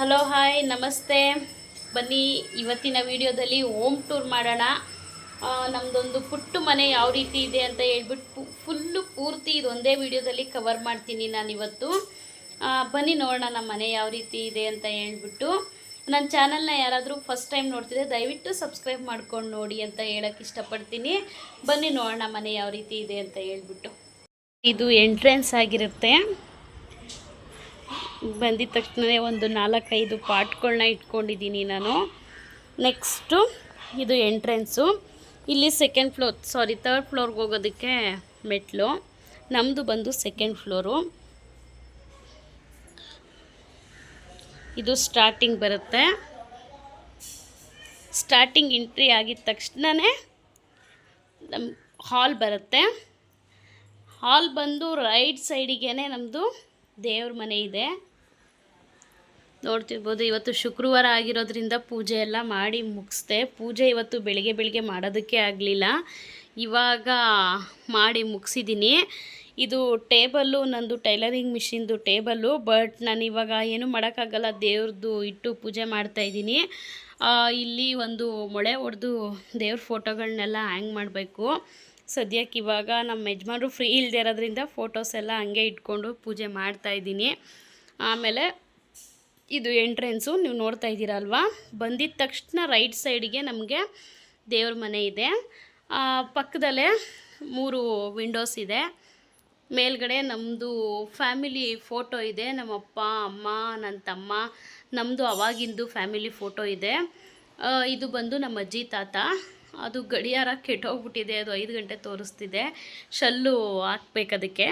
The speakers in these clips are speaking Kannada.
ಹಲೋ ಹಾಯ್ ನಮಸ್ತೆ. ಬನ್ನಿ, ಇವತ್ತಿನ ವಿಡಿಯೋದಲ್ಲಿ ಹೋಮ್ ಟೂರ್ ಮಾಡೋಣ. ನಮ್ಮದೊಂದು ಪುಟ್ಟ ಮನೆ ಯಾವ ರೀತಿ ಇದೆ ಅಂತ ಹೇಳ್ಬಿಟ್ಟು ಫುಲ್ಲು ಪೂರ್ತಿ ಇದೊಂದೇ ವಿಡಿಯೋದಲ್ಲಿ ಕವರ್ ಮಾಡ್ತೀನಿ ನಾನು ಇವತ್ತು ಬನ್ನಿ ನೋಡೋಣ ನಮ್ಮ ಮನೆ ಯಾವ ರೀತಿ ಇದೆ ಅಂತ ಹೇಳ್ಬಿಟ್ಟು. ನನ್ನ ಚಾನಲ್ನ ಯಾರಾದರೂ ಫಸ್ಟ್ ಟೈಮ್ ನೋಡ್ತಿದ್ರೆ ದಯವಿಟ್ಟು ಸಬ್ಸ್ಕ್ರೈಬ್ ಮಾಡ್ಕೊಂಡು ನೋಡಿ ಅಂತ ಹೇಳೋಕ್ಕೆ ಇಷ್ಟಪಡ್ತೀನಿ. ಬನ್ನಿ ನೋಡೋಣ ಮನೆ ಯಾವ ರೀತಿ ಇದೆ ಅಂತ ಹೇಳ್ಬಿಟ್ಟು. ಇದು ಎಂಟ್ರೆನ್ಸ್ ಆಗಿರುತ್ತೆ. ಬಂದಿದ ತಕ್ಷಣವೇ ಒಂದು ನಾಲ್ಕೈದು ಪಾಟ್ಗಳನ್ನ ಇಟ್ಕೊಂಡಿದ್ದೀನಿ ನಾನು. ನೆಕ್ಸ್ಟು ಇದು ಎಂಟ್ರೆನ್ಸು ಇಲ್ಲಿ ಸೆಕೆಂಡ್ ಫ್ಲೋರ್ ಸಾರಿ ತರ್ಡ್ ಫ್ಲೋರ್ಗೆ ಹೋಗೋದಕ್ಕೆ ಮೆಟ್ಲು. ನಮ್ಮದು ಬಂದು ಸೆಕೆಂಡ್ ಫ್ಲೋರು ಇದು ಸ್ಟಾರ್ಟಿಂಗ್ ಬರುತ್ತೆ. ಸ್ಟಾರ್ಟಿಂಗ್ ಎಂಟ್ರಿ ಆಗಿದ ತಕ್ಷಣವೇ ನಮ್ಮ ಹಾಲ್ ಬರುತ್ತೆ. ಹಾಲ್ ಬಂದು ರೈಟ್ ಸೈಡಿಗೆ ನಮ್ಮದು ದೇವ್ರ ಮನೆ ಇದೆ. ನೋಡ್ತಿರ್ಬೋದು, ಇವತ್ತು ಶುಕ್ರವಾರ ಆಗಿರೋದ್ರಿಂದ ಪೂಜೆ ಎಲ್ಲ ಮಾಡಿ ಮುಗಿಸ್ದೆ. ಪೂಜೆ ಇವತ್ತು ಬೆಳಿಗ್ಗೆ ಬೆಳಿಗ್ಗೆ ಮಾಡೋದಕ್ಕೆ ಆಗಲಿಲ್ಲ. ಇವಾಗ ಮಾಡಿ ಮುಗಿಸಿದ್ದೀನಿ ಇದು ಟೇಬಲ್ಲು, ನಂದು ಟೈಲರಿಂಗ್ ಮಿಷಿನ್ದು ಟೇಬಲ್ಲು, ಬಟ್ ನಾನು ಇವಾಗ ಏನು ಮಾಡೋಕ್ಕಾಗಲ್ಲ, ದೇವ್ರದ್ದು ಇಟ್ಟು ಪೂಜೆ ಮಾಡ್ತಾಯಿದ್ದೀನಿ ಇಲ್ಲಿ ಒಂದು ಮೊಳೆ ಹೊಡೆದು ದೇವ್ರ ಫೋಟೋಗಳನ್ನೆಲ್ಲ ಹ್ಯಾಂಗ್ ಮಾಡಬೇಕು? ಸದ್ಯಕ್ಕೆ ಇವಾಗ ನಮ್ಮ ಯಜಮಾನ್ರು ಫ್ರೀ ಇಲ್ಲದೆ ಇರೋದ್ರಿಂದ ಫೋಟೋಸ್ ಎಲ್ಲ ಹಂಗೆ ಇಟ್ಕೊಂಡು ಪೂಜೆ ಮಾಡ್ತಾಯಿದ್ದೀನಿ ಆಮೇಲೆ ಇದು ಎಂಟ್ರೆನ್ಸು ನೀವು ನೋಡ್ತಾ ಇದ್ದೀರಲ್ವಾ? ಬಂದಿದ್ದ ತಕ್ಷಣ ರೈಟ್ ಸೈಡಿಗೆ ನಮಗೆ ದೇವ್ರ ಮನೆ ಇದೆ. ಪಕ್ಕದಲ್ಲೇ ಮೂರು ವಿಂಡೋಸ್ ಇದೆ. ಮೇಲ್ಗಡೆ ನಮ್ಮದು ಫ್ಯಾಮಿಲಿ ಫೋಟೋ ಇದೆ. ನಮ್ಮಪ್ಪ, ಅಮ್ಮ ನನ್ನ ತಮ್ಮ ನಮ್ಮದು ಅವಾಗಿಂದು ಫ್ಯಾಮಿಲಿ ಫೋಟೋ ಇದೆ. ಇದು ಬಂದು ನಮ್ಮ ಅಜ್ಜಿ, ತಾತ. ಅದು ಗಡಿಯಾರ ಕೆಟ್ಟೋಗ್ಬಿಟ್ಟಿದೆ, ಅದು ಐದು ಗಂಟೆ ತೋರಿಸ್ತಿದೆ. ಶಲ್ಲು ಹಾಕ್ಬೇಕು ಅದಕ್ಕೆ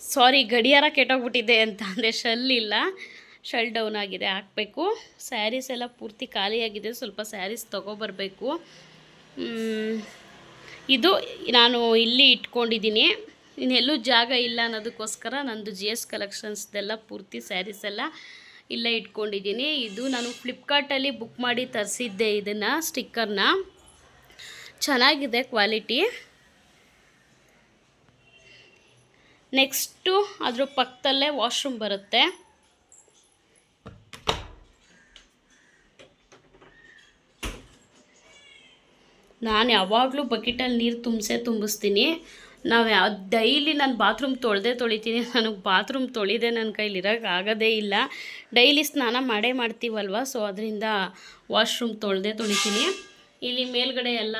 ಸಾರಿ ಗಡಿಯಾರ ಕೆಟ್ಟೋಗ್ಬಿಟ್ಟಿದೆ ಅಂತ ಅಂದರೆ ಶಲ್ ಇಲ್ಲ ಶಲ್ ಡೌನ್ ಆಗಿದೆ, ಹಾಕಬೇಕು. ಸ್ಯಾರೀಸ್ ಎಲ್ಲ ಪೂರ್ತಿ ಖಾಲಿಯಾಗಿದೆ, ಸ್ವಲ್ಪ ಸ್ಯಾರೀಸ್ ತೊಗೊಬರ್ಬೇಕು. ಇದು ನಾನು ಇಲ್ಲಿ ಇಟ್ಕೊಂಡಿದ್ದೀನಿ. ಇನ್ನೆಲ್ಲೂ ಜಾಗ ಇಲ್ಲ ಅನ್ನೋದಕ್ಕೋಸ್ಕರ ನಂದು ಜಿ ಎಸ್ ಕಲೆಕ್ಷನ್ಸ್ದೆಲ್ಲ ಪೂರ್ತಿ ಸ್ಯಾರೀಸ್ ಎಲ್ಲ ಇಲ್ಲೇ ಇಟ್ಕೊಂಡಿದ್ದೀನಿ. ಇದು ನಾನು ಫ್ಲಿಪ್ಕಾರ್ಟಲ್ಲಿ ಬುಕ್ ಮಾಡಿ ತರಿಸಿದ್ದೆ ಇದನ್ನು ಸ್ಟಿಕ್ಕರ್ನ ಚೆನ್ನಾಗಿದೆ ಕ್ವಾಲಿಟಿ ನೆಕ್ಸ್ಟು ಅದ್ರ ಪಕ್ಕದಲ್ಲೇ ವಾಶ್ರೂಮ್ ಬರುತ್ತೆ. ನಾನು ಯಾವಾಗಲೂ ಬಕೆಟಲ್ಲಿ ನೀರು ತುಂಬಿಸೇ ತುಂಬಿಸ್ತೀನಿ. ನಾವು ಯಾವ, ಡೈಲಿ ನಾನು ಬಾತ್ರೂಮ್ ತೊಳೆದೇ ತೊಳಿತೀನಿ, ನನಗೆ ಬಾತ್ರೂಮ್ ತೊಳಿದೆ ನನ್ನ ಕೈಲಿ ಇರೋಕ್ಕೆ ಆಗೋದೇ ಇಲ್ಲ. ಡೈಲಿ ಸ್ನಾನ ಮಾಡೇ ಮಾಡ್ತೀವಲ್ವ, ಸೊ ಅದರಿಂದ ವಾಶ್ರೂಮ್ ತೊಳೆದೇ ತೊಳಿತೀನಿ. ಇಲ್ಲಿ ಮೇಲ್ಗಡೆ ಎಲ್ಲ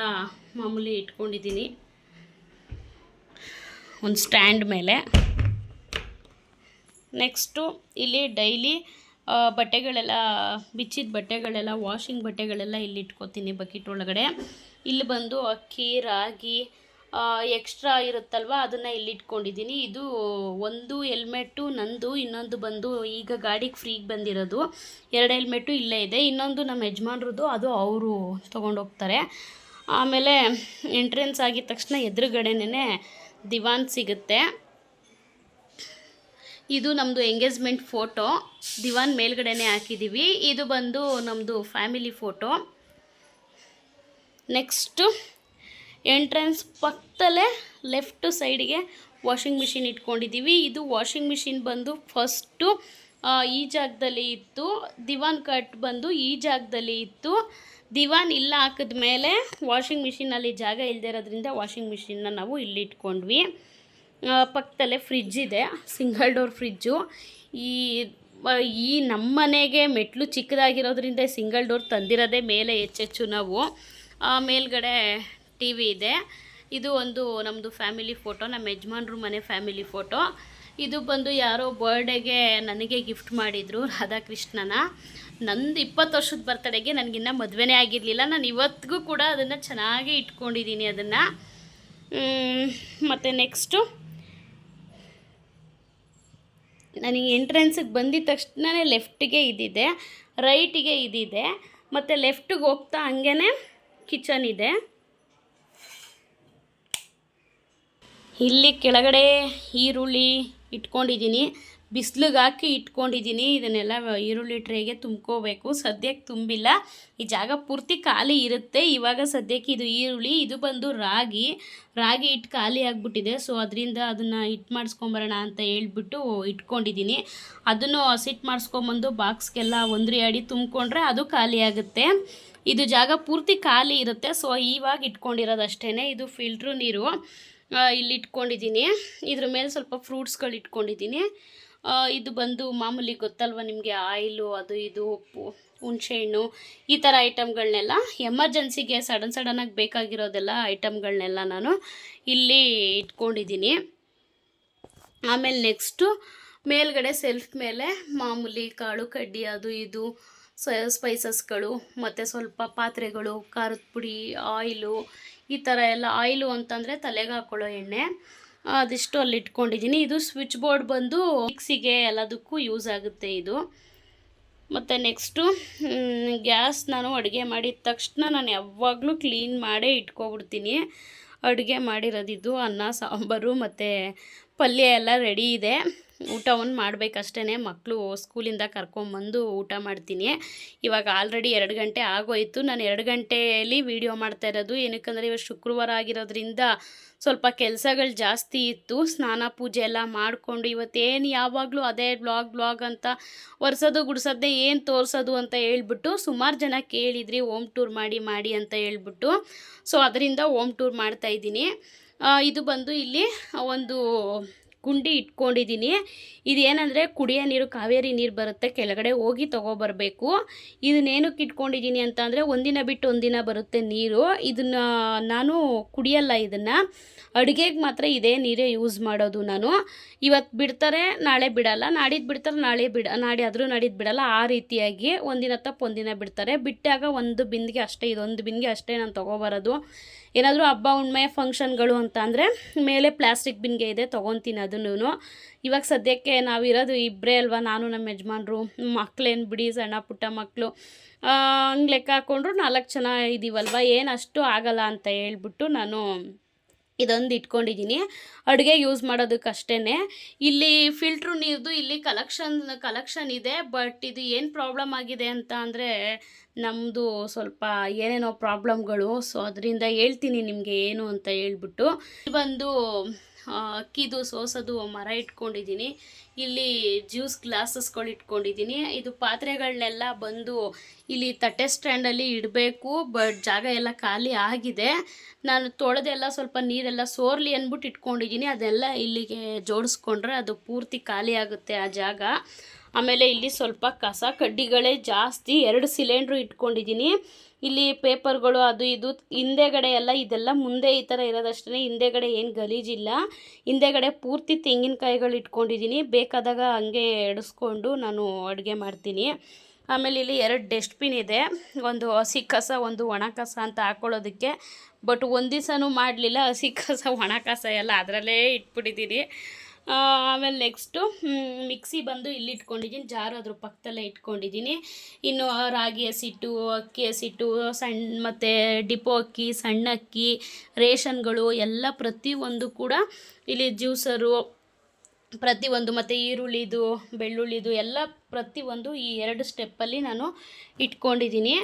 ಮಾಮೂಲಿ ಇಟ್ಕೊಂಡಿದ್ದೀನಿ ಒಂದು ಸ್ಟ್ಯಾಂಡ್ ಮೇಲೆ. ನೆಕ್ಸ್ಟು ಇಲ್ಲಿ ಡೈಲಿ ಬಟ್ಟೆಗಳೆಲ್ಲ, ಬಿಚ್ಚಿದ ಬಟ್ಟೆಗಳೆಲ್ಲ, ವಾಷಿಂಗ್ ಬಟ್ಟೆಗಳೆಲ್ಲ ಇಲ್ಲಿ ಇಟ್ಕೋತೀನಿ ಬಕೆಟ್ ಒಳಗಡೆ. ಇಲ್ಲಿ ಬಂದು ಅಕ್ಕಿ, ರಾಗಿ ಎಕ್ಸ್ಟ್ರಾ ಇರುತ್ತಲ್ವ? ಅದನ್ನು ಇಟ್ಕೊಂಡಿದ್ದೀನಿ ಇದು ಒಂದು ಹೆಲ್ಮೆಟ್ಟು ನಂದು, ಇನ್ನೊಂದು ಬಂದು ಈಗ ಗಾಡಿಗೆ ಫ್ರೀಗೆ ಬಂದಿರೋದು. ಎರಡು ಹೆಲ್ಮೆಟ್ಟು ಇಲ್ಲೇ ಇದೆ. ಇನ್ನೊಂದು ನಮ್ಮ ಯಜಮಾನ್ರದ್ದು, ಅದು ಅವರು ತೊಗೊಂಡೋಗ್ತಾರೆ. ಆಮೇಲೆ ಎಂಟ್ರೆನ್ಸ್ ಆಗಿದ ತಕ್ಷಣ ಎದುರುಗಡೆನೇ ದಿವಾನ್ ಸಿಗುತ್ತೆ. ಇದು ನಮ್ಮದು ಎಂಗೇಜ್ಮೆಂಟ್ ಫೋಟೋ ದಿವಾನ್ ಮೇಲ್ಗಡೆನೇ ಹಾಕಿದ್ದೀವಿ ಇದು ಬಂದು ನಮ್ಮದು ಫ್ಯಾಮಿಲಿ ಫೋಟೋ ನೆಕ್ಸ್ಟು ಎಂಟ್ರೆನ್ಸ್ ಪಕ್ಕದಲ್ಲೇ ಲೆಫ್ಟ್ ಸೈಡಿಗೆ ವಾಷಿಂಗ್ ಮಿಷಿನ್ ಇಟ್ಕೊಂಡಿದ್ದೀವಿ. ಇದು ವಾಷಿಂಗ್ ಮಿಷಿನ್ ಬಂದು ಫಸ್ಟು ಈ ಜಾಗದಲ್ಲಿ ಇತ್ತು. ದಿವಾನ್ ಕಟ್ ಬಂದು ಈ ಜಾಗದಲ್ಲಿ ಇತ್ತು. ದಿವಾನ್ ಇಲ್ಲ ಹಾಕಿದ ಮೇಲೆ ವಾಷಿಂಗ್ ಮಿಷಿನಲ್ಲಿ ಜಾಗ ಇಲ್ಲದೆ ಇರೋದ್ರಿಂದ ವಾಷಿಂಗ್ ಮಿಷಿನ್ನ ನಾವು ಇಲ್ಲಿ ಇಟ್ಕೊಂಡ್ವಿ. ಪಕ್ಕದಲ್ಲೇ ಫ್ರಿಜ್ ಇದೆ, ಸಿಂಗಲ್ ಡೋರ್ ಫ್ರಿಜ್ಜು. ಈ ಈ ನಮ್ಮ ಮನೆಗೆ ಮೆಟ್ಲು ಚಿಕ್ಕದಾಗಿರೋದ್ರಿಂದ ಸಿಂಗಲ್ ಡೋರ್ ತಂದಿರೋದೇ ಮೇಲೆ ಹೆಚ್ಚೆಚ್ಚು ನಾವು. ಮೇಲ್ಗಡೆ ಟಿ ವಿ ಇದೆ. ಇದು ಒಂದು ನಮ್ಮದು ಫ್ಯಾಮಿಲಿ ಫೋಟೋ ನಮ್ಮ ಯಜಮಾನ್ರು ಮನೆ ಫ್ಯಾಮಿಲಿ ಫೋಟೋ. ಇದು ಬಂದು ಯಾರೋ ಬರ್ಡೇಗೆ ನನಗೆ ಗಿಫ್ಟ್ ಮಾಡಿದರು, ರಾಧಾಕೃಷ್ಣನ. ನಂದು ಇಪ್ಪತ್ತು ವರ್ಷದ ಬರ್ತಡೇಗೆ ನನಗಿನ್ನ ಮದುವೆನೇ ಆಗಿರಲಿಲ್ಲ. ನಾನು ಇವತ್ತಿಗೂ ಕೂಡ ಅದನ್ನು ಚೆನ್ನಾಗಿ ಇಟ್ಕೊಂಡಿದ್ದೀನಿ ಅದನ್ನು. ಮತ್ತು ನೆಕ್ಸ್ಟು ನನಗೆ ಎಂಟ್ರೆನ್ಸಿಗೆ ಬಂದಿದ ತಕ್ಷಣವೇ ಲೆಫ್ಟಿಗೆ ಇದಿದೆ ರೈಟಿಗೆ ಇದಿದೆ. ಮತ್ತು ಲೆಫ್ಟಿಗೆ ಹೋಗ್ತಾ ಹಂಗೇ ಕಿಚನ್ ಇದೆ. ಇಲ್ಲಿ ಕೆಳಗಡೆ ಈರುಳ್ಳಿ ಇಟ್ಕೊಂಡಿದ್ದೀನಿ. ಬಿಸಿಲಿಗೆ ಹಾಕಿ ಇಟ್ಕೊಂಡಿದ್ದೀನಿ. ಇದನ್ನೆಲ್ಲ ಈರುಳ್ಳಿ ಟ್ರೇಗೆ ತುಂಬ್ಕೋಬೇಕು. ಸದ್ಯಕ್ಕೆ ತುಂಬಿಲ್ಲ. ಈ ಜಾಗ ಪೂರ್ತಿ ಖಾಲಿ ಇರುತ್ತೆ. ಇವಾಗ ಸದ್ಯಕ್ಕೆ ಇದು ಈರುಳ್ಳಿ, ಇದು ಬಂದು ರಾಗಿ. ರಾಗಿ ಇಟ್ಟು ಖಾಲಿ ಆಗಿಬಿಟ್ಟಿದೆ. ಸೊ ಅದರಿಂದ ಅದನ್ನು ಹಿಟ್ಟು ಮಾಡಿಸ್ಕೊಂಬರೋಣ ಅಂತ ಹೇಳ್ಬಿಟ್ಟು ಇಟ್ಕೊಂಡಿದ್ದೀನಿ. ಅದನ್ನು ಹಸಿಟ್ಟು ಮಾಡಿಸ್ಕೊಂಬಂದು ಬಾಕ್ಸ್ಗೆಲ್ಲ ಒಂದ್ರಿ ಅಡಿ ತುಂಬಿಕೊಂಡ್ರೆ ಅದು ಖಾಲಿ ಆಗುತ್ತೆ. ಇದು ಜಾಗ ಪೂರ್ತಿ ಖಾಲಿ ಇರುತ್ತೆ. ಸೊ ಇವಾಗ ಇಟ್ಕೊಂಡಿರೋದು ಅಷ್ಟೇ ಇದು ಫಿಲ್ಟ್ರು ನೀರು. ಇಲ್ಲಿ ಇಟ್ಕೊಂಡಿದ್ದೀನಿ. ಇದ್ರ ಮೇಲೆ ಸ್ವಲ್ಪ ಫ್ರೂಟ್ಸ್ಗಳು ಇಟ್ಕೊಂಡಿದ್ದೀನಿ. ಇದು ಬಂದು ಮಾಮೂಲಿ ಗೊತ್ತಲ್ವ ನಿಮಗೆ, ಆಯಿಲು, ಅದು ಇದು, ಉಪ್ಪು ಹುಣಸೆಹಣ್ಣು ಈ ಥರ ಐಟಮ್ಗಳನ್ನೆಲ್ಲ ಎಮರ್ಜೆನ್ಸಿಗೆ ಸಡನ್ ಸಡನ್ನಾಗಿ ಬೇಕಾಗಿರೋದೆಲ್ಲ ಐಟಮ್ಗಳನ್ನೆಲ್ಲ ನಾನು ಇಲ್ಲಿ ಇಟ್ಕೊಂಡಿದ್ದೀನಿ. ಆಮೇಲೆ ನೆಕ್ಸ್ಟು ಮೇಲ್ಗಡೆ ಸೆಲ್ಫ್ ಮೇಲೆ ಮಾಮೂಲಿ ಕಾಳು ಕಡ್ಡಿ, ಅದು ಇದು ಸ್ಪೈಸಸ್ಗಳು ಮತ್ತು ಸ್ವಲ್ಪ ಪಾತ್ರೆಗಳು, ಖಾರದ ಪುಡಿ ಆಯಿಲು ಈ ಥರ ಎಲ್ಲ ಆಯಿಲು ಅಂತಂದರೆ ತಲೆಗೆ ಹಾಕೊಳ್ಳೋ ಎಣ್ಣೆ. ಅದಿಷ್ಟು ಅಲ್ಲಿ ಇಟ್ಕೊಂಡಿದ್ದೀನಿ. ಇದು ಸ್ವಿಚ್ ಬೋರ್ಡ್ ಬಂದು ಮಿಕ್ಸಿಗೆ ಎಲ್ಲದಕ್ಕೂ ಯೂಸ್ ಆಗುತ್ತೆ ಇದು. ಮತ್ತು ನೆಕ್ಸ್ಟು ಗ್ಯಾಸ್ ನಾನು ಅಡುಗೆ ಮಾಡಿದ ತಕ್ಷಣ ನಾನು ಯಾವಾಗಲೂ ಕ್ಲೀನ್ ಮಾಡೇ ಇಟ್ಕೊಬಿಡ್ತೀನಿ. ಅಡುಗೆ ಮಾಡಿರೋದಿದ್ದು ಅನ್ನ, ಸಾಂಬಾರು, ಮತ್ತು ಪಲ್ಯ ಎಲ್ಲ ರೆಡಿ ಇದೆ. ಊಟವನ್ನು ಮಾಡಬೇಕಷ್ಟೇ ಮಕ್ಕಳು ಸ್ಕೂಲಿಂದ ಕರ್ಕೊಂಬಂದು ಊಟ ಮಾಡ್ತೀನಿ. ಇವಾಗ ಆಲ್ರೆಡಿ ಎರಡು ಗಂಟೆ ಆಗೋಯಿತು. ನಾನು ಎರಡು ಗಂಟೆಯಲ್ಲಿ ವಿಡಿಯೋ ಮಾಡ್ತಾ ಇರೋದು. ಏನಕ್ಕಂದರೆ ಇವತ್ತು ಶುಕ್ರವಾರ ಆಗಿರೋದ್ರಿಂದ ಸ್ವಲ್ಪ ಕೆಲಸಗಳು ಜಾಸ್ತಿ ಇತ್ತು. ಸ್ನಾನ ಪೂಜೆ ಎಲ್ಲ ಮಾಡಿಕೊಂಡು ಇವತ್ತೇನು ಯಾವಾಗಲೂ ಅದೇ ಬ್ಲಾಗ್ ಬ್ಲಾಗ್ ಅಂತ ಒರೆಸೋದು ಗುಡಿಸೋದೇ ಏನು ತೋರಿಸೋದು ಅಂತ ಹೇಳ್ಬಿಟ್ಟು ಸುಮಾರು ಜನ ಕೇಳಿದ್ರಿ ಓಮ್ ಟೂರ್ ಮಾಡಿ ಮಾಡಿ ಅಂತ ಹೇಳ್ಬಿಟ್ಟು. ಸೊ, ಅದರಿಂದ ಓಮ್ ಟೂರ್ ಮಾಡ್ತಾಯಿದ್ದೀನಿ ಇದು ಬಂದು ಇಲ್ಲಿ ಒಂದು ಗುಂಡಿ ಇಟ್ಕೊಂಡಿದ್ದೀನಿ. ಇದೇನಂದರೆ ಕುಡಿಯೋ ನೀರು, ಕಾವೇರಿ ನೀರು ಬರುತ್ತೆ. ಕೆಳಗಡೆ ಹೋಗಿ ತೊಗೊಬರ್ಬೇಕು. ಇದನ್ನೇನಕ್ಕೆ ಇಟ್ಕೊಂಡಿದ್ದೀನಿ ಅಂತ ಅಂದರೆ ಒಂದಿನ ಬಿಟ್ಟು ಒಂದಿನ ಬರುತ್ತೆ ನೀರು. ಇದನ್ನು ನಾನು ಕುಡಿಯಲ್ಲ ಇದನ್ನು. ಅಡುಗೆಗೆ ಮಾತ್ರ ಇದೇ ನೀರೇ ಯೂಸ್ ಮಾಡೋದು ನಾನು. ಇವತ್ತು ಬಿಡ್ತಾರೆ, ನಾಳೆ ಬಿಡಲ್ಲ. ನಾಡಿದ್ದು ಬಿಡ್ತಾರೆ, ನಾಳೆ ಬಿಡ, ನಾಡಿ ಆದರೂ ನಾಡಿದ್ದು ಬಿಡಲ್ಲ. ಆ ರೀತಿಯಾಗಿ ಒಂದಿನ ತಪ್ಪು ಒಂದಿನ ಬಿಡ್ತಾರೆ. ಬಿಟ್ಟಾಗ ಒಂದು ಬಿಂದಿಗೆ ಅಷ್ಟೇ, ಇದೊಂದು ಬಿಂದಿಗೆ ಅಷ್ಟೇ ನಾನು ತೊಗೊಬರೋದು. ಏನಾದರೂ ಹಬ್ಬ ಹುಣ್ಮೆ ಫಂಕ್ಷನ್ಗಳು ಅಂತ ಅಂದರೆ ಮೇಲೆ ಪ್ಲಾಸ್ಟಿಕ್ ಬಿನ್ಗೆ ಇದೆ, ತೊಗೊತೀನಿ ಅದನ್ನು ಇವಾಗ ಸದ್ಯಕ್ಕೆ ನಾವಿರೋದು ಇಬ್ಬರೇ ಅಲ್ವಾ? ನಾನು ನಮ್ಮ ಯಜಮಾನ್ರು ಮಕ್ಕಳೇನು ಬಿಡಿ, ಸಣ್ಣ ಪುಟ್ಟ ಮಕ್ಕಳು ಹಂಗೆ ಲೆಕ್ಕ ಹಾಕ್ಕೊಂಡ್ರು ನಾಲ್ಕು ಜನ ಇದ್ದೀವಲ್ವ ಏನು ಅಷ್ಟು ಆಗಲ್ಲ ಅಂತ ಹೇಳ್ಬಿಟ್ಟು ನಾನು ಇದೊಂದು ಇಟ್ಕೊಂಡಿದ್ದೀನಿ ಅಡುಗೆ ಯೂಸ್ ಮಾಡೋದಕ್ಕಷ್ಟೇ ಇಲ್ಲಿ ಫಿಲ್ಟ್ರ್ ನೀರ್ದು ಇಲ್ಲಿ ಕಲೆಕ್ಷನ್ ಕಲೆಕ್ಷನ್ ಇದೆ ಬಟ್ ಇದು ಏನು ಪ್ರಾಬ್ಲಮ್ ಆಗಿದೆ ಅಂತ ಅಂದರೆ ನಮ್ಮದು ಸ್ವಲ್ಪ ಏನೇನೋ ಪ್ರಾಬ್ಲಮ್ಗಳು ಸೊ ಅದರಿಂದ ಹೇಳ್ತೀನಿ ನಿಮಗೆ ಏನು ಅಂತ ಹೇಳ್ಬಿಟ್ಟು. ಬಂದು ಅಕ್ಕಿದು, ಸೋಸೋದು ಮರ ಇಟ್ಕೊಂಡಿದ್ದೀನಿ. ಇಲ್ಲಿ ಜ್ಯೂಸ್ ಗ್ಲಾಸಸ್ಗಳು ಇಟ್ಕೊಂಡಿದ್ದೀನಿ. ಇದು ಪಾತ್ರೆಗಳನ್ನೆಲ್ಲ ಬಂದು ಇಲ್ಲಿ ತಟ್ಟೆ ಸ್ಟ್ಯಾಂಡಲ್ಲಿ ಇಡಬೇಕು, ಬಟ್ ಜಾಗ ಎಲ್ಲ ಖಾಲಿ ಆಗಿದೆ. ನಾನು ತೊಳೆದೆಲ್ಲ ಸ್ವಲ್ಪ ನೀರೆಲ್ಲ ಸೋರ್ಲಿ ಅಂದ್ಬಿಟ್ಟು ಇಟ್ಕೊಂಡಿದ್ದೀನಿ. ಅದೆಲ್ಲ ಇಲ್ಲಿಗೆ ಜೋಡಿಸ್ಕೊಂಡ್ರೆ ಅದು ಪೂರ್ತಿ ಖಾಲಿ ಆಗುತ್ತೆ ಆ ಜಾಗ. ಆಮೇಲೆ ಇಲ್ಲಿ ಸ್ವಲ್ಪ ಕಸ, ಕಡ್ಡಿಗಳೇ ಜಾಸ್ತಿ ಎರಡು ಸಿಲಿಂಡ್ರು ಇಟ್ಕೊಂಡಿದ್ದೀನಿ. ಇಲ್ಲಿ ಪೇಪರ್ಗಳು ಅದು ಇದು, ಹಿಂದೆಗಡೆ ಎಲ್ಲ ಇದೆಲ್ಲ ಮುಂದೆ ಈ ಥರ ಇರೋದಷ್ಟೇ ಹಿಂದೆಗಡೆ ಏನು ಗಲೀಜಿಲ್ಲ ಹಿಂದೆಗಡೆ ಪೂರ್ತಿ ತೆಂಗಿನಕಾಯಿಗಳು ಇಟ್ಕೊಂಡಿದ್ದೀನಿ. ಬೇಕಾದಾಗ ಹಂಗೆ ಎಡಿಸ್ಕೊಂಡು ನಾನು ಅಡುಗೆ ಮಾಡ್ತೀನಿ. ಆಮೇಲೆ ಇಲ್ಲಿ ಎರಡು ಡಸ್ಟ್ಬಿನ್ ಇದೆ. ಒಂದು ಹಸಿ ಕಸ, ಒಂದು ಒಣ ಕಸ ಅಂತ ಹಾಕ್ಕೊಳ್ಳೋದಕ್ಕೆ ಬಟ್ ಒಂದು ದಿವಸನೂ ಮಾಡಲಿಲ್ಲ. ಹಸಿ ಕಸ, ಒಣ ಕಸ ಎಲ್ಲ ಅದರಲ್ಲೇ ಇಟ್ಬಿಟ್ಟಿದ್ದೀನಿ. ಆಮೇಲೆ ನೆಕ್ಸ್ಟು ಮಿಕ್ಸಿ ಬಂದು ಇಲ್ಲಿ ಇಟ್ಕೊಂಡಿದ್ದೀನಿ ಜಾರು ಅದ್ರ ಪಕ್ಕದಲ್ಲೇ ಇಟ್ಕೊಂಡಿದ್ದೀನಿ. ಇನ್ನು ರಾಗಿ ಹಸಿಟ್ಟು, ಅಕ್ಕಿ ಹಸಿಟ್ಟು ಸಣ್ಣ ಮತ್ತು ಡಿಪೋ ಅಕ್ಕಿ, ಸಣ್ಣ ಅಕ್ಕಿ, ರೇಷನ್ಗಳು, ಎಲ್ಲ ಪ್ರತಿಯೊಂದು ಕೂಡ ಇಲ್ಲಿ ಜ್ಯೂಸರು, ಪ್ರತಿಯೊಂದು, ಮತ್ತು ಈರುಳ್ಳಿದು, ಬೆಳ್ಳುಳ್ಳಿದು, ಎಲ್ಲ ಪ್ರತಿಯೊಂದು ಈ ಎರಡು ಸ್ಟೆಪ್ಪಲ್ಲಿ ನಾನು ಇಟ್ಕೊಂಡಿದ್ದೀನಿ.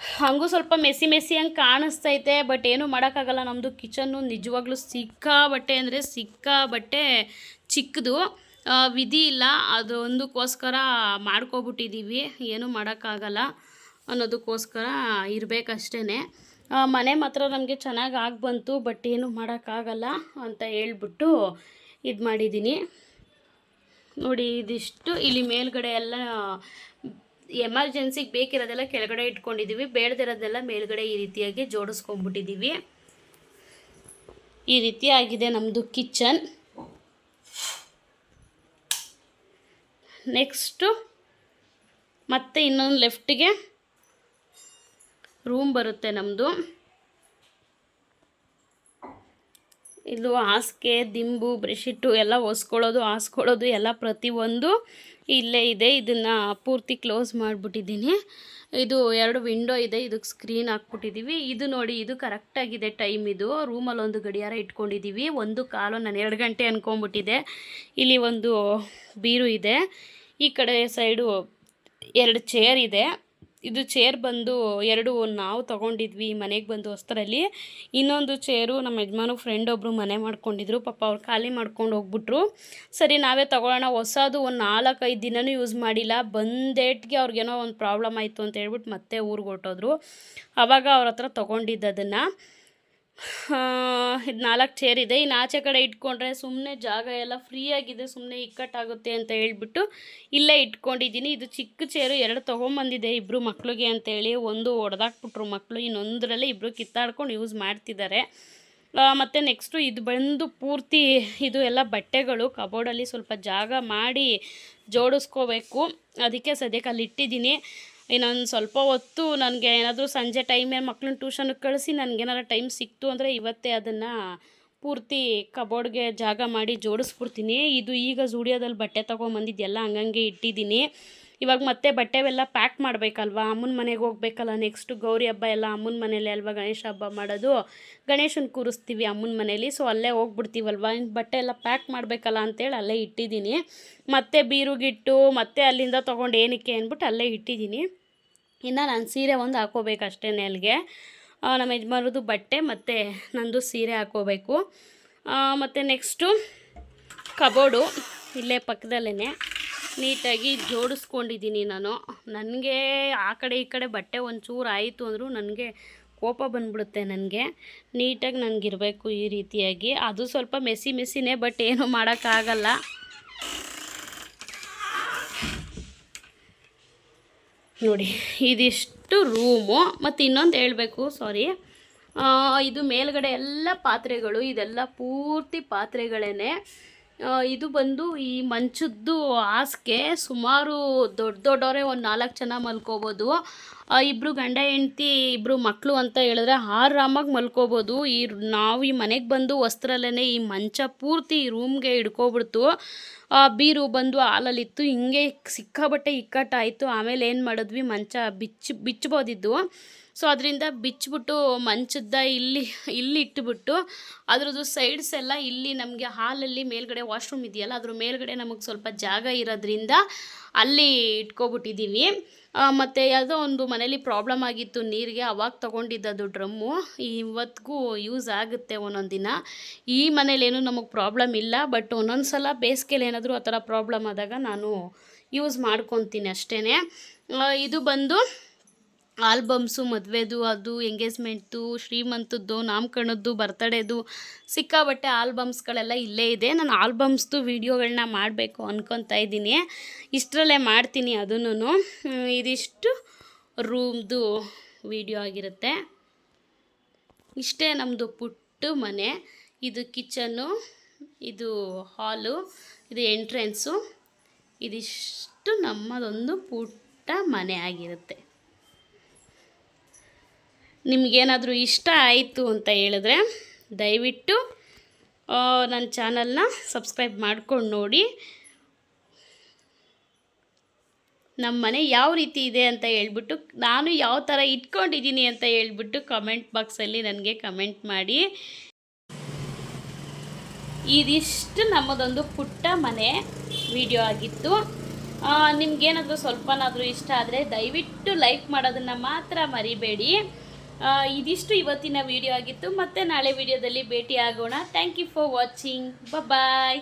ಹಾಗೂ ಸ್ವಲ್ಪ ಮೆಸಿ ಮೆಸಿ ಹಂಗೆ ಕಾಣಿಸ್ತೈತೆ ಬಟ್ ಏನು ಮಾಡೋಕ್ಕಾಗಲ್ಲ. ನಮ್ಮದು ಕಿಚನ್ನು ನಿಜವಾಗ್ಲೂ ಸಿಕ್ಕಾಬಟ್ಟೆ ಅಂದರೆ ಸಿಕ್ಕಾಬಟ್ಟೆ ಚಿಕ್ಕದು. ವಿಧಿ ಇಲ್ಲ. ಅದೊಂದಕ್ಕೋಸ್ಕರ ಮಾಡ್ಕೊಬಿಟ್ಟಿದ್ದೀವಿ ಏನೂ ಮಾಡೋಕ್ಕಾಗಲ್ಲ ಅನ್ನೋದಕ್ಕೋಸ್ಕರ ಇರಬೇಕಷ್ಟೇ ಮನೆ ಮಾತ್ರ ನಮಗೆ ಚೆನ್ನಾಗಿ ಆಗಿ ಬಂತು ಬಟ್ ಏನು ಮಾಡೋಕ್ಕಾಗಲ್ಲ ಅಂತ ಹೇಳ್ಬಿಟ್ಟು ಇದು ಮಾಡಿದ್ದೀನಿ ನೋಡಿ, ಇದಿಷ್ಟು. ಇಲ್ಲಿ ಮೇಲ್ಗಡೆ ಎಲ್ಲ ಎಮರ್ಜೆನ್ಸಿಗೆ ಬೇಕಿರೋದೆಲ್ಲ ಕೆಳಗಡೆ ಇಟ್ಕೊಂಡಿದ್ದೀವಿ ಬೇಡದಿರೋದೆಲ್ಲ ಮೇಲ್ಗಡೆ ಈ ರೀತಿಯಾಗಿ ಜೋಡಿಸ್ಕೊಂಡ್ಬಿಟ್ಟಿದ್ದೀವಿ ಈ ರೀತಿ ಆಗಿದೆ ನಮ್ಮದು ಕಿಚನ್. ನೆಕ್ಸ್ಟು ಮತ್ತೆ ಇನ್ನೊಂದು ಲೆಫ್ಟಿಗೆ ರೂಮ್ ಬರುತ್ತೆ ನಮ್ಮದು ಇದು ಹಾಸಿಗೆ, ದಿಂಬು ಬ್ರೆಶಿಟ್ಟು ಎಲ್ಲ ಒಸ್ಕೊಳ್ಳೋದು, ಹಾಸ್ಕೊಳ್ಳೋದು ಎಲ್ಲ ಪ್ರತಿಯೊಂದು ಇಲ್ಲೇ ಇದೆ, ಇದನ್ನು ಪೂರ್ತಿ ಕ್ಲೋಸ್ ಮಾಡಿಬಿಟ್ಟಿದ್ದೀನಿ. ಇದು ಎರಡು ವಿಂಡೋ ಇದೆ ಇದಕ್ಕೆ ಸ್ಕ್ರೀನ್ ಹಾಕ್ಬಿಟ್ಟಿದ್ದೀವಿ ಇದು ನೋಡಿ, ಇದು ಕರೆಕ್ಟಾಗಿದೆ ಟೈಮ್ ಇದು. ರೂಮಲ್ಲಿ ಒಂದು ಗಡಿಯಾರ ಇಟ್ಕೊಂಡಿದ್ದೀವಿ ಒಂದು ಕಾಲು ನಾನು ಎರಡು ಗಂಟೆ ಅಂದ್ಕೊಂಬಿಟ್ಟಿದೆ ಇಲ್ಲಿ ಒಂದು ಬೀರು ಇದೆ. ಈ ಕಡೆ ಸೈಡು ಎರಡು ಚೇರ್ ಇದೆ. ಇದು ಚೇರ್ ಬಂದು ಎರಡು ನಾವು ತೊಗೊಂಡಿದ್ವಿ ಮನೆಗೆ ಬಂದು ಹೊಸ್ತರಲ್ಲಿ ಇನ್ನೊಂದು ಚೇರು ನಮ್ಮ ಯಜಮಾನು ಫ್ರೆಂಡ್ ಒಬ್ಬರು ಮನೆ ಮಾಡ್ಕೊಂಡಿದ್ರು, ಪಾಪ ಅವ್ರು ಖಾಲಿ ಮಾಡ್ಕೊಂಡು ಹೋಗ್ಬಿಟ್ರು. ಸರಿ, ನಾವೇ ತೊಗೊಳ್ಳೋಣ, ಹೊಸದು ಒಂದು ನಾಲ್ಕೈದು ದಿನವೂ ಯೂಸ್ ಮಾಡಿಲ್ಲ, ಬಂದೇಟ್ಗೆ ಅವ್ರಿಗೇನೋ ಒಂದು ಪ್ರಾಬ್ಲಮ್ ಆಯಿತು ಅಂತ ಹೇಳ್ಬಿಟ್ಟು ಮತ್ತೆ ಊರಿಗೆ ಹೊರಟೋದ್ರು. ಆವಾಗ ಅವ್ರ ಹತ್ರ ತೊಗೊಂಡಿದ್ದು ಅದನ್ನು ಇದು ನಾಲ್ಕು ಚೇರ್ ಇದೆ. ಇನ್ನು ಆಚೆ ಕಡೆ ಇಟ್ಕೊಂಡ್ರೆ ಸುಮ್ಮನೆ ಜಾಗ ಎಲ್ಲ ಫ್ರೀಯಾಗಿದೆ ಸುಮ್ಮನೆ ಇಕ್ಕಟ್ಟಾಗುತ್ತೆ ಅಂತ ಹೇಳ್ಬಿಟ್ಟು ಇಲ್ಲೇ ಇಟ್ಕೊಂಡಿದ್ದೀನಿ. ಇದು ಚಿಕ್ಕ ಚೇರು ಎರಡು ತೊಗೊಂಬಂದಿದೆ ಇಬ್ಬರು ಮಕ್ಳಿಗೆ ಅಂತೇಳಿ. ಒಂದು ಒಡೆದಾಕ್ಬಿಟ್ರು ಮಕ್ಕಳು ಇನ್ನೊಂದರಲ್ಲಿ ಇಬ್ಬರು ಕಿತ್ತಾಡ್ಕೊಂಡು ಯೂಸ್ ಮಾಡ್ತಿದ್ದಾರೆ. ಮತ್ತು ನೆಕ್ಸ್ಟು ಇದು ಬಂದು ಪೂರ್ತಿ ಇದು ಎಲ್ಲ ಬಟ್ಟೆಗಳು ಕಬೋರ್ಡಲ್ಲಿ ಸ್ವಲ್ಪ ಜಾಗ ಮಾಡಿ ಜೋಡಿಸ್ಕೋಬೇಕು. ಅದಕ್ಕೆ ಸದ್ಯಕ್ಕೆ ಅಲ್ಲಿ ಇಟ್ಟಿದ್ದೀನಿ ಇನ್ನೊಂದು ಸ್ವಲ್ಪ ಹೊತ್ತು ನನಗೆ ಏನಾದರೂ ಸಂಜೆ ಟೈಮೇ ಮಕ್ಕಳನ್ನ ಟ್ಯೂಷನ್ಗೆ ಕಳಿಸಿ ನನಗೇನಾರು ಟೈಮ್ ಸಿಕ್ತು ಅಂದರೆ ಇವತ್ತೇ ಅದನ್ನು ಪೂರ್ತಿ ಕಬೋರ್ಡ್ಗೆ ಜಾಗ ಮಾಡಿ ಜೋಡಿಸ್ಬಿಡ್ತೀನಿ. ಇದು ಈಗ ಜೂಡಿಯೋದಲ್ಲಿ ಬಟ್ಟೆ ತೊಗೊಂಬಂದಿದ್ದೆಲ್ಲ ಹಂಗಂಗೆ ಇಟ್ಟಿದ್ದೀನಿ. ಇವಾಗ ಮತ್ತೆ ಬಟ್ಟೆವೆಲ್ಲ ಪ್ಯಾಕ್ ಮಾಡಬೇಕಲ್ವಾ? ಅಮ್ಮನ ಮನೆಗೆ ಹೋಗ್ಬೇಕಲ್ಲ ನೆಕ್ಸ್ಟು ಗೌರಿ ಹಬ್ಬ ಎಲ್ಲ ಅಮ್ಮನ ಮನೇಲಿ ಅಲ್ವಾ ಗಣೇಶ ಹಬ್ಬ ಮಾಡೋದು? ಗಣೇಶನ ಕೂರಿಸ್ತೀವಿ ಅಮ್ಮನ ಮನೇಲಿ ಸೊ ಅಲ್ಲೇ ಹೋಗ್ಬಿಡ್ತೀವಲ್ವ? ಬಟ್ಟೆ ಎಲ್ಲ ಪ್ಯಾಕ್ ಮಾಡಬೇಕಲ್ಲ ಅಂತೇಳಿ ಅಲ್ಲೇ ಇಟ್ಟಿದ್ದೀನಿ. ಮತ್ತೆ ಬೀರುಗಿಟ್ಟು, ಮತ್ತೆ ಅಲ್ಲಿಂದ ತೊಗೊಂಡು ಏನಕ್ಕೆ ಅಂದ್ಬಿಟ್ಟು ಅಲ್ಲೇ ಇಟ್ಟಿದ್ದೀನಿ. ಇನ್ನು ನಾನು ಸೀರೆ ಒಂದು ಹಾಕೋಬೇಕು ಅಷ್ಟೇ ಅಲ್ಲಿಗೆ ನಮ್ಮ ಯಜಮಾನರದು ಬಟ್ಟೆ ಮತ್ತು ನಂದು ಸೀರೆ ಹಾಕೋಬೇಕು. ಮತ್ತು ನೆಕ್ಸ್ಟು ಕಬೋರ್ಡು ಇಲ್ಲೇ ಪಕ್ಕದಲ್ಲೇ ನೀಟಾಗಿ ಜೋಡಿಸ್ಕೊಂಡಿದ್ದೀನಿ ನಾನು. ನನಗೆ ಆ ಕಡೆ ಈ ಕಡೆ ಬಟ್ಟೆ ಒಂಚೂರು ಆಯಿತು ಅಂದರೂ ನನಗೆ ಕೋಪ ಬಂದ್ಬಿಡುತ್ತೆ ನನಗೆ. ನೀಟಾಗಿ ನನಗಿರಬೇಕು ಈ ರೀತಿಯಾಗಿ. ಅದು ಸ್ವಲ್ಪ ಮೆಸಿ ಮೆಸಿನೇ ಬಟ್ ಏನೂ ಮಾಡೋಕ್ಕಾಗಲ್ಲ. ನೋಡಿ, ಇದಿಷ್ಟು ರೂಮು. ಮತ್ತು ಇನ್ನೊಂದು ಹೇಳಬೇಕು ಸಾರಿ ಇದು ಮೇಲ್ಗಡೆ ಎಲ್ಲ ಪಾತ್ರೆಗಳು, ಇದೆಲ್ಲ ಪೂರ್ತಿ ಪಾತ್ರೆಗಳೇ ಇದು ಬಂದು ಈ ಮಂಚದ್ದು ಹಾಸಿಗೆ ಸುಮಾರು ದೊಡ್ಡ ದೊಡ್ಡವರೇ ಒಂದು ನಾಲ್ಕು ಜನ ಮಲ್ಕೋಬೋದು. ಇಬ್ಬರು ಗಂಡ ಹೆಂಡತಿ ಇಬ್ಬರು ಮಕ್ಕಳು ಅಂತ ಹೇಳಿದ್ರೆ ಆರಾಮಾಗಿ ಮಲ್ಕೋಬೋದು. ಈ ನಾವು ಈ ಮನೆಗೆ ಬಂದು ವಸ್ತ್ರಲ್ಲೇ ಈ ಮಂಚ ಪೂರ್ತಿ ರೂಮ್ಗೆ ಹಿಡ್ಕೊಬಿಡ್ತು. ಬೀರು ಬಂದು ಹಾಲಲ್ಲಿತ್ತು. ಹಿಂಗೆ ಸಿಕ್ಕಾಬಟ್ಟೆ ಇಕ್ಕಟ್ಟಾಯಿತು. ಆಮೇಲೆ ಏನು ಮಾಡಿದ್ವಿ? ಮಂಚ ಬಿಚ್ಚಿ ಬಿಚ್ಬೋದಿದ್ದು ಸೊ ಅದರಿಂದ ಬಿಚ್ಚಿಬಿಟ್ಟು ಮಂಚದ್ದ ಇಲ್ಲಿ ಇಲ್ಲಿ ಇಟ್ಟುಬಿಟ್ಟು ಅದರದ್ದು ಸೈಡ್ಸ್ ಎಲ್ಲ ಇಲ್ಲಿ ನಮಗೆ ಹಾಲಲ್ಲಿ ಮೇಲ್ಗಡೆ ವಾಶ್ರೂಮ್ ಇದೆಯಲ್ಲ, ಅದ್ರ ಮೇಲ್ಗಡೆ ನಮಗೆ ಸ್ವಲ್ಪ ಜಾಗ ಇರೋದ್ರಿಂದ ಅಲ್ಲಿ ಇಟ್ಕೊಬಿಟ್ಟಿದ್ದೀವಿ ಮತ್ತು ಯಾವುದೋ ಒಂದು ಮನೇಲಿ ಪ್ರಾಬ್ಲಮ್ ಆಗಿತ್ತು ನೀರಿಗೆ, ಅವಾಗ ತೊಗೊಂಡಿದ್ದದು ಡ್ರಮ್ಮು ಇವತ್ತಿಗೂ ಯೂಸ್ ಆಗುತ್ತೆ ಒಂದೊಂದು ದಿನ ಈ ಮನೇಲೇನು ನಮಗೆ ಪ್ರಾಬ್ಲಮ್ ಇಲ್ಲ ಬಟ್ ಒಂದೊಂದು ಸಲ ಬೇಸಿಗೆಲಿ ಏನಾದರೂ ಆ ಥರ ಪ್ರಾಬ್ಲಮ್ ಆದಾಗ ನಾನು ಯೂಸ್ ಮಾಡ್ಕೊತೀನಿ ಅಷ್ಟೇ ಇದು ಬಂದು ಆಲ್ಬಮ್ಸು, ಮದುವೆದು, ಅದು, ಎಂಗೇಜ್ಮೆಂಟ್ದು, ಶ್ರೀಮಂತದ್ದು, ನಾಮಕರಣದ್ದು, ಬರ್ತಡೇದು ಸಿಕ್ಕಾಬಟ್ಟೆ ಆಲ್ಬಮ್ಸ್ಗಳೆಲ್ಲ ಇಲ್ಲೇ ಇದೆ. ನಾನು ಆಲ್ಬಮ್ಸ್ದು ವೀಡಿಯೋಗಳನ್ನ ಮಾಡಬೇಕು ಅಂದ್ಕೊತಾ ಇದ್ದೀನಿ. ಇಷ್ಟರಲ್ಲೇ ಮಾಡ್ತೀನಿ ಅದನ್ನು. ಇದಿಷ್ಟು ರೂಮ್ದು ವೀಡಿಯೋ ಆಗಿರುತ್ತೆ. ಇಷ್ಟೇ ನಮ್ಮದು ಪುಟ್ಟ ಮನೆ. ಇದು ಕಿಚನ್ನು, ಇದು ಹಾಲು, ಇದು ಎಂಟ್ರೆನ್ಸು. ಇದಿಷ್ಟು ನಮ್ಮದೊಂದು ಪುಟ್ಟ ಮನೆ ಆಗಿರುತ್ತೆ. ನಿಮಗೇನಾದರೂ ಇಷ್ಟ ಆಯಿತು ಅಂತ ಹೇಳಿದ್ರೆ ದಯವಿಟ್ಟು ನನ್ನ ಚಾನಲ್ನ ಸಬ್ಸ್ಕ್ರೈಬ್ ಮಾಡ್ಕೊಂಡು ನೋಡಿ. ನಮ್ಮ ಮನೆ ಯಾವ ರೀತಿ ಇದೆ ಅಂತ ಹೇಳ್ಬಿಟ್ಟು, ನಾನು ಯಾವ ಥರ ಇಟ್ಕೊಂಡಿದ್ದೀನಿ ಅಂತ ಹೇಳ್ಬಿಟ್ಟು ಕಮೆಂಟ್ ಬಾಕ್ಸಲ್ಲಿ ನನಗೆ ಕಮೆಂಟ್ ಮಾಡಿ. ಇದಿಷ್ಟು ನಮ್ಮದೊಂದು ಪುಟ್ಟ ಮನೆ ವಿಡಿಯೋ ಆಗಿತ್ತು. ನಿಮ್ಗೇನಾದರೂ ಸ್ವಲ್ಪನಾದರೂ ಇಷ್ಟ ಆದರೆ ದಯವಿಟ್ಟು ಲೈಕ್ ಮಾಡೋದನ್ನು ಮಾತ್ರ ಮರಿಬೇಡಿ. ಇದಿಷ್ಟು ಇವತ್ತಿನ ವಿಡಿಯೋ ಆಗಿತ್ತು. ಮತ್ತೆ ನಾಳೆ ವಿಡಿಯೋದಲ್ಲಿ ಭೇಟಿ ಆಗೋಣ thank you for watching bye